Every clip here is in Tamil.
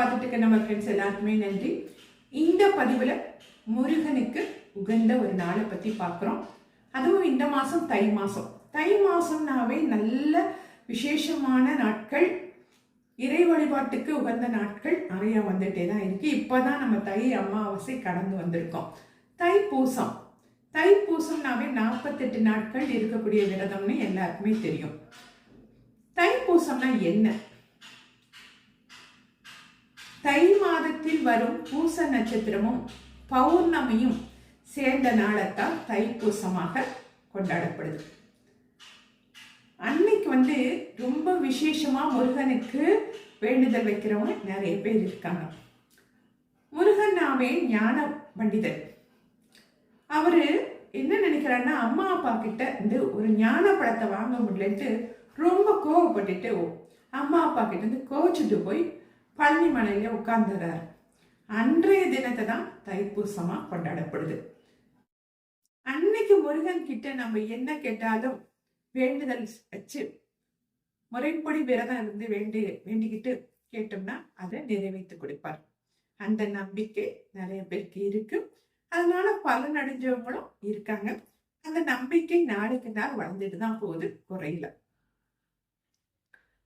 பார்த்துட்டு இருக்க நம்ம ஃப்ரெண்ட்ஸ் எல்லாருக்குமே நன்றி. இந்த பதிவில் முருகனுக்கு உகந்த ஒரு நாளை பற்றி பார்க்குறோம். அதுவும் இந்த மாதம் தை மாதம் தை மாதம்னாவே நல்ல விசேஷமான நாட்கள். இறை வழிபாட்டுக்கு உகந்த நாட்கள் நிறையா வந்துட்டே தான் இருக்குது இப்போ தான் நம்ம தை அமாவாசை கடந்து வந்திருக்கோம். தைப்பூசம் தைப்பூசம்னாவே நாற்பத்தெட்டு நாட்கள் இருக்கக்கூடிய விரதம்னு எல்லாருக்குமே தெரியும். தைப்பூசம்னா என்ன? தை மாதத்தில் வரும் பூச நட்சத்திரமும் பௌர்ணமியும் சேர்ந்த நாளைத்தான் தைப்பூசமாக கொண்டாடப்படுது. அன்னைக்கு வந்து ரொம்ப விசேஷமா முருகனுக்கு வேண்டுதல் வைக்கிறவங்க நிறைய பேர் இருக்காங்க. முருகனாவே ஞான பண்டிதர். அவரு என்ன நினைக்கிறாருன்னா அம்மா அப்பா கிட்ட இருந்து ஒரு ஞான பழத்தை வாங்க முடியலன்ட்டு ரொம்ப கோவப்பட்டுட்டு அம்மா அப்பா கிட்ட இருந்து கோச்சிட்டு போய் பழனி மலையில அன்றைய தினத்தை தான் தைப்பூசமா கொண்டாடப்படுது. அன்னைக்கு முருகன் கிட்ட நம்ம என்ன கேட்டாலும் வேண்டுதல் வச்சு முறைப்படி விரதம் இருந்து வேண்டி வேண்டிக்கிட்டு கேட்டோம்னா அதை நிறைவேற்றி கொடுப்பார். அந்த நம்பிக்கை நிறைய பேருக்கு இருக்கு அதனால பலன் அடைஞ்சவங்களும் இருக்காங்க. அந்த நம்பிக்கை நாளுக்கு நாள் வளர்ந்துட்டு தான் போகுது குறையில.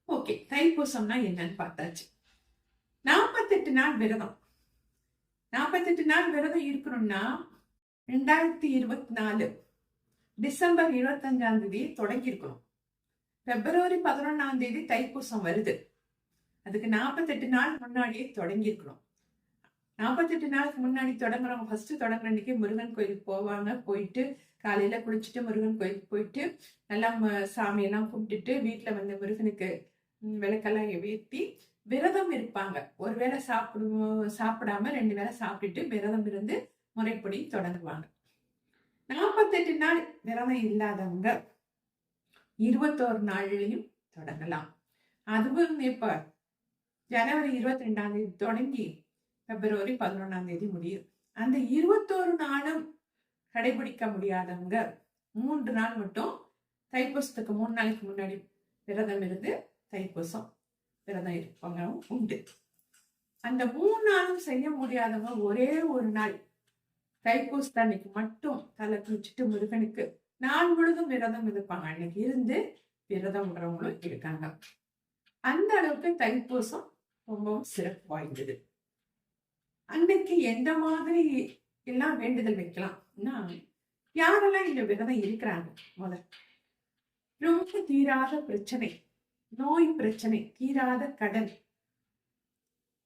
ஓகே தைப்பூசம்னா என்னன்னு பார்த்தாச்சு. நாற்பத்தெட்டு நாள் விரதம். நாற்பத்தெட்டு நாள் விரதம் இருக்கணும்னா ரெண்டாயிரத்தி இருபத்தி நாலு டிசம்பர் இருபத்தஞ்சாம் தேதி தொடங்கியிருக்கணும். பிப்ரவரி பதினொன்னாம் தேதி தைப்பூசம் வருது. அதுக்கு நாற்பத்தெட்டு நாள் முன்னாடியே தொடங்கியிருக்கணும். நாற்பத்தெட்டு நாளுக்கு முன்னாடி தொடங்குறவங்க ஃபர்ஸ்ட் தொடங்குற அன்னைக்கு முருகன் கோயிலுக்கு போவாங்க. போயிட்டு காலையில குளிச்சுட்டு முருகன் கோயிலுக்கு போயிட்டு நல்லா ம- சாமியெல்லாம் கும்பிட்டுட்டு வீட்டில் வந்து முருகனுக்கு விளக்கெல்லாம் ஏற்றி விரதம் இருப்பாங்க. ஒரு வேளை சாப்பிடுவோம் சாப்பிடாம ரெண்டு வேளை சாப்பிட்டுட்டு விரதம் இருந்து முறைப்படி தொடங்குவாங்க. நாற்பத்தெட்டு நாள் விரதம் இல்லாதவங்க இருபத்தோரு நாள்லையும் தொடங்கலாம். அதுவும் இப்ப ஜனவரி இருபத்தி ரெண்டாம் தேதி தொடங்கி பிப்ரவரி பதினொன்றாம் தேதி முடியும். அந்த இருபத்தோரு நாளும் கடைபிடிக்க முடியாதவங்க மூன்று நாள் மட்டும் தைப்பூசத்துக்கு மூணு நாளைக்கு முன்னாடி விரதம் இருந்து தைப்பூசம். விரதம் இருப்பாங்க உண்டு. அந்த மூணு நாளும் செய்ய முடியாதவங்க ஒரே ஒரு நாள் தைப்பூசத்து அன்னைக்கு மட்டும் தலை குளிச்சுட்டு முருகனுக்கு நான் முழுதும் விரதம் இருப்பாங்க. அன்னைக்கு இருந்து விரதம் விடுறவங்களும் இருக்காங்க. அந்த அளவுக்கு தைப்பூசம் ரொம்பவும் சிறப்பு வாய்ந்தது. அன்னைக்கு எந்த மாதிரி எல்லாம் வேண்டுதல் வைக்கலாம்னா யாரெல்லாம் இந்த விரதம் இருக்கிறாங்க? முதல் ரொம்ப தீராத பிரச்சனை. நோய் பிரச்சனை தீராத கடன்.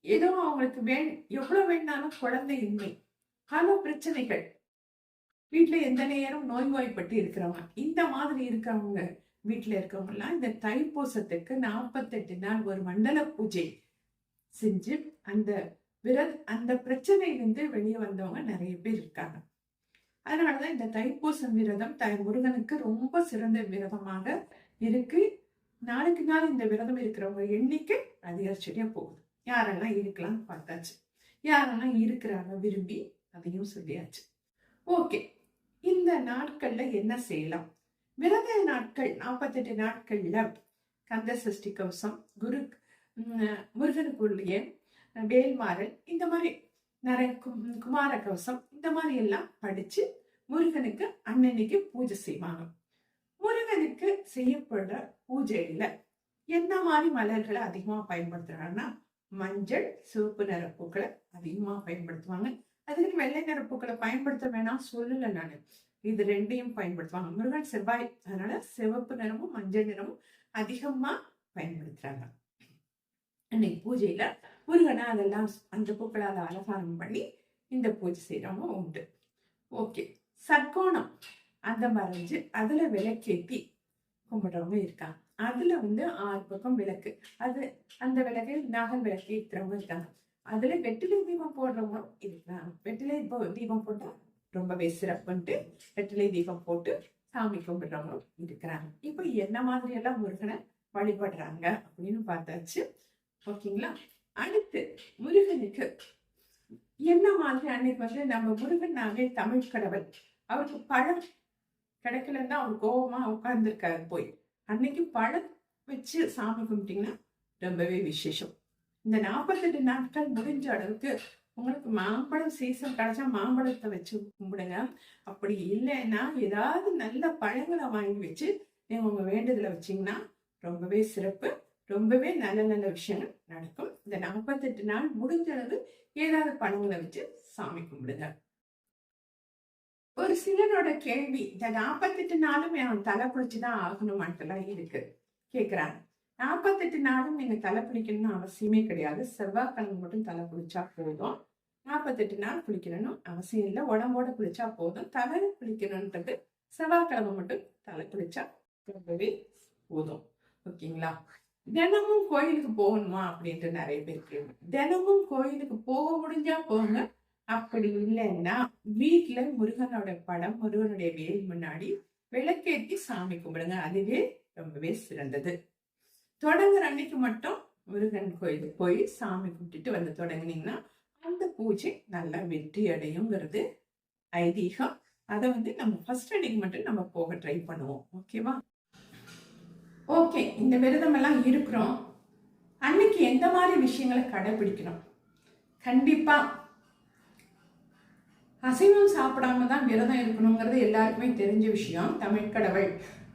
ஏதோ அவங்களுக்கு வே எவ்வளவு வேணாலும் குழந்தை இன்மை. பல பிரச்சனைகள். வீட்டுல எந்த நேரம் நோய்வாய்ப்பட்டு இருக்கிறவங்க இந்த மாதிரி இருக்கிறவங்க வீட்டுல இருக்கவங்க எல்லாம் இந்த தைப்பூசத்துக்கு நாற்பத்தெட்டு நாள் ஒரு மண்டல பூஜை செஞ்சு அந்த விரத் அந்த பிரச்சனையிலிருந்து வெளியே வந்தவங்க நிறைய பேர் இருக்காங்க. அதனாலதான் இந்த தைப்பூசம் விரதம் த முருகனுக்கு ரொம்ப சிறந்த விரதமாக இருக்கு. நாளுக்கு நாள் இந்த விரதம் இருக்கிறவங்க எண்ணிக்கை அதிகரிச்சுட்டே போகுது. யாரெல்லாம் இருக்கலாம்னு பார்த்தாச்சு. யாரெல்லாம் இருக்கிறாங்க விரும்பி அதையும் சொல்லியாச்சு. ஓகே. இந்த நாட்கள்ல என்ன செய்யலாம்? விரத நாட்கள் நாற்பத்தெட்டு நாட்கள்ல கந்த சஷ்டி கவசம் குரு முருகனுக்குள்ளிய வேல்மாறல் இந்த மாதிரி நிறைய கு- குமார கவசம் இந்த மாதிரி எல்லாம் படிச்சு முருகனுக்கு அன்னன்னைக்கு பூஜை செய்வாங்க. முருகனுக்கு செய்யப்படுற பூஜையில என்ன மாதிரி மலர்களை அதிகமா பயன்படுத்துறாங்கன்னா மஞ்சள் சிவப்பு நிற பூக்களை அதிகமா பயன்படுத்துவாங்க. அதுக்கு வெள்ளை நிற பூக்களை பயன்படுத்த வேணாம் சொல்லல நான். இது ரெண்டையும் பயன்படுத்துவாங்க. முருகன் செவ்வாய் அதனால சிவப்பு நிறமும் மஞ்சள் நிறமும் அதிகமா பயன்படுத்துறாங்க. அன்னைக்கு பூஜையில முருகனை அதெல்லாம் அந்த பூக்களை அதை அலங்காரம் பண்ணி இந்த பூஜை செய்யறவங்க உண்டு. ஓகே. சர்க்கோணம் அந்த வரைஞ்சு அதில் விளக்கேத்தி கும்பிடுறவங்க இருக்காங்க. அதில் வந்து ஆறு பக்கம் விளக்கு. அது அந்த விளக்கு நாகல் விளக்கு ஏற்றுறவங்க இருக்காங்க. அதில் வெட்டிலை தீபம் போடுறவங்களும் இருக்காங்க. வெட்டிலை இப்போ தீபம் போட்டால் ரொம்பவே சிறப்புன்ட்டு வெட்டிலை தீபம் போட்டு சாமி கும்பிடுறவங்களும் இருக்கிறாங்க. இப்போ என்ன மாதிரியெல்லாம் முருகனை வழிபடுறாங்க அப்படின்னு பார்த்தாச்சு. ஓகேங்களா? அடுத்து முருகனுக்கு என்ன மாதிரி அன்னைக்கு வந்து நம்ம முருகனாவே தமிழ் கடவுள். அவருக்கு பழம் கிடைக்கலன்னா அவர் கோபமா உட்கார்ந்துருக்காரு போய். அன்னைக்கு பழம் வச்சு சாமி கும்பிட்டீங்கன்னா ரொம்பவே விசேஷம். இந்த நாற்பத்தெட்டு நாட்கள் முடிஞ்ச அளவுக்கு உங்களுக்கு மாம்பழம் சீசன் கிடைச்சா மாம்பழத்தை வச்சு கும்பிடுங்க. அப்படி இல்லைன்னா ஏதாவது நல்ல பழங்களை வாங்கி வச்சு நீங்க உங்க வேண்டுதலை வச்சீங்கன்னா ரொம்பவே சிறப்பு. ரொம்பவே நல்ல நல்ல விஷயங்கள் நடக்கும். இந்த நாற்பத்தெட்டு நாள் முடிஞ்ச அளவு ஏதாவது பழங்களை வச்சு சாமி கும்பிடுங்க. ஒரு சிலரோட கேள்வி இந்த நாற்பத்தெட்டு நாளும் அவன் தலை குளிச்சுதான் ஆகணுமான்ட்டுலாம் இருக்கு. கேக்குறாங்க. நாற்பத்தெட்டு நாளும் நீங்க தலை குளிக்கணும்னு அவசியமே கிடையாது. செவ்வாய்க்கிழமை மட்டும் தலை குளிச்சா போதும். நாற்பத்தெட்டு நாள் குளிக்கணும்னு அவசியம் இல்லை. உடம்போட குளிச்சா போதும். தலை குளிக்கணுன்றது செவ்வாய்க்கிழமை மட்டும் தலை குளிச்சா ரொம்பவே போதும். ஓகேங்களா? தினமும் கோயிலுக்கு போகணுமா அப்படின்ட்டு நிறைய பேர் கேள்வி. தினமும் கோயிலுக்கு போக முடிஞ்சா போங்க. அப்படி இல்லைன்னா வீட்டுல முருகனோட படம் முருகனுடைய வேல் முன்னாடி விளக்கேற்றி சாமி கும்பிடுங்க. அதுவே ரொம்பவே சிறந்தது. தொடங்குற அன்னைக்கு மட்டும் முருகன் கோயிலுக்கு போய் சாமி கும்பிட்டுட்டு வந்து தொடங்குனீங்கன்னா அந்த பூஜை நல்லா வெற்றி அடையுங்கிறது ஐதீகம். அதை வந்து நம்ம ஃபர்ஸ்ட் அன்னைக்கு மட்டும் நம்ம போக ட்ரை பண்ணுவோம். ஓகேவா ஓகே இந்த விரதம் எல்லாம் இருக்கிறோம். அன்னைக்கு எந்த மாதிரி விஷயங்களை கடைபிடிக்கணும்? கண்டிப்பா அசைவம் சாப்பிடாம தான் விரதம் இருக்கணுங்கிறது எல்லாருக்குமே தெரிஞ்ச விஷயம். தமிழ் கடவுள்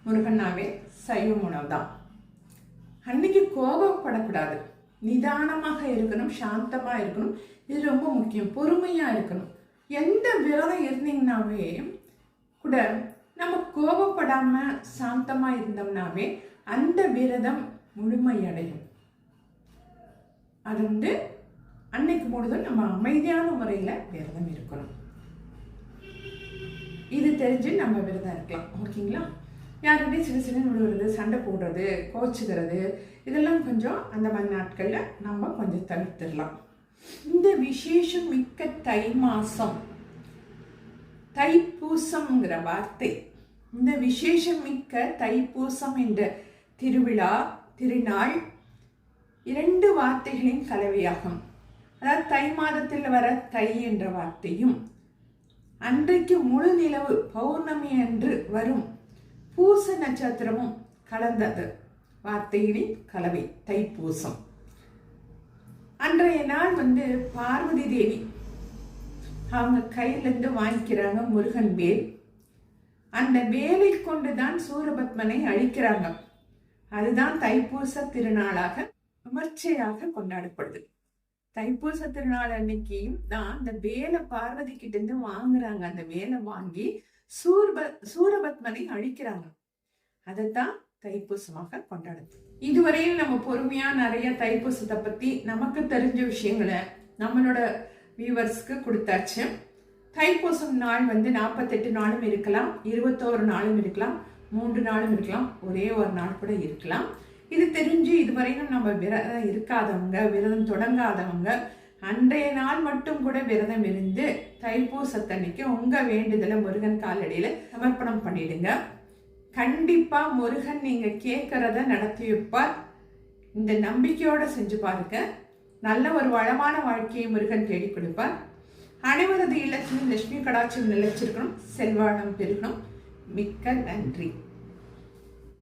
முருகன்னாவே சைவ உணவு தான் அன்னைக்கு கோபப்படக்கூடாது. நிதானமாக இருக்கணும் சாந்தமாக இருக்கணும். இது ரொம்ப முக்கியம். பொறுமையாக இருக்கணும். எந்த விரதம் இருந்தீங்கன்னாவே கூட நம்ம கோபப்படாமல் சாந்தமாக இருந்தோம்னாவே அந்த விரதம் முழுமையடையும். அது வந்து அன்னைக்கு முழுதும் நம்ம அமைதியான முறையில் விரதம் இருக்கணும். இது தெரிஞ்சு நம்ம விரதம் இருக்கலாம் ஓகேங்களா? யாருமே சின்ன சின்ன விடுவது சண்டை போடுறது கோச்சுக்கிறது இதெல்லாம் கொஞ்சம் அந்த மாதிரி நாட்களில் நம்ம கொஞ்சம் தவிர்த்திடலாம். இந்த விசேஷம் மிக்க தை மாதம் தைப்பூசம்ங்கிற வார்த்தை. இந்த விசேஷம் மிக்க தைப்பூசம் என்ற திருவிழா திருநாள் இரண்டு வார்த்தைகளின் கலவையாகும். அதாவது தை மாதத்தில் வர தை என்ற வார்த்தையும் அன்றைக்கு முழு நிலவு பௌர்ணமி அன்று வரும். பூச நட்சத்திரமும் கலந்தது. வார்த்தைகளின் கலவை தைப்பூசம். அன்றைய நாள் வந்து பார்வதி தேவி. அவங்க கையிலேருந்து வாங்கிக்கிறாங்க முருகன் வேல். அந்த வேலை கொண்டுதான் சூரபத்மனை அழிக்கிறாங்க. அதுதான் தைப்பூச திருநாளாக விமர்சையாக கொண்டாடப்படுது. தைப்பூச திருநாள் அன்னைக்கு தான் அந்த வேலை பார்வதி கிட்ட இருந்து வாங்குறாங்க. அந்த வேலை வாங்கி சூர்ப சூரபத்மனை அழிக்கிறாங்க. அதைத்தான் தைப்பூசமாக கொண்டாடுது. இதுவரையில் நம்ம பொறுமையா நிறைய தைப்பூசத்தை பத்தி நமக்கு தெரிஞ்ச விஷயங்களை நம்மளோட வியூவர்ஸ்க்கு கொடுத்தாச்சு. தைப்பூசம் நாள் வந்து நாற்பத்தெட்டு நாளும் இருக்கலாம் இருபத்தோரு நாளும் இருக்கலாம் மூன்று நாளும் இருக்கலாம் ஒரே ஒரு நாள் கூட இருக்கலாம். இது தெரிஞ்சு இதுவரையும் நம்ம விரதம் இருக்காதவங்க விரதம் தொடங்காதவங்க அன்றைய நாள் மட்டும் கூட விரதம் இருந்து தைப்பூசத்தன்னைக்கு உங்கள் வேண்டுதலை முருகன் காலடியில் சமர்ப்பணம் பண்ணிடுங்க. கண்டிப்பாக முருகன் நீங்கள் கேட்குறத நடத்தி வைப்பார் இந்த நம்பிக்கையோடு செஞ்சு பாருங்க. நல்ல ஒரு வளமான வாழ்க்கையை முருகன் தேடி கொடுப்பார். அனைவரது இல்லத்திலும் லட்சுமி கடாட்சியம் நிலைச்சிருக்கணும் செல்வாளம் பெருகணும். மிக்க நன்றி.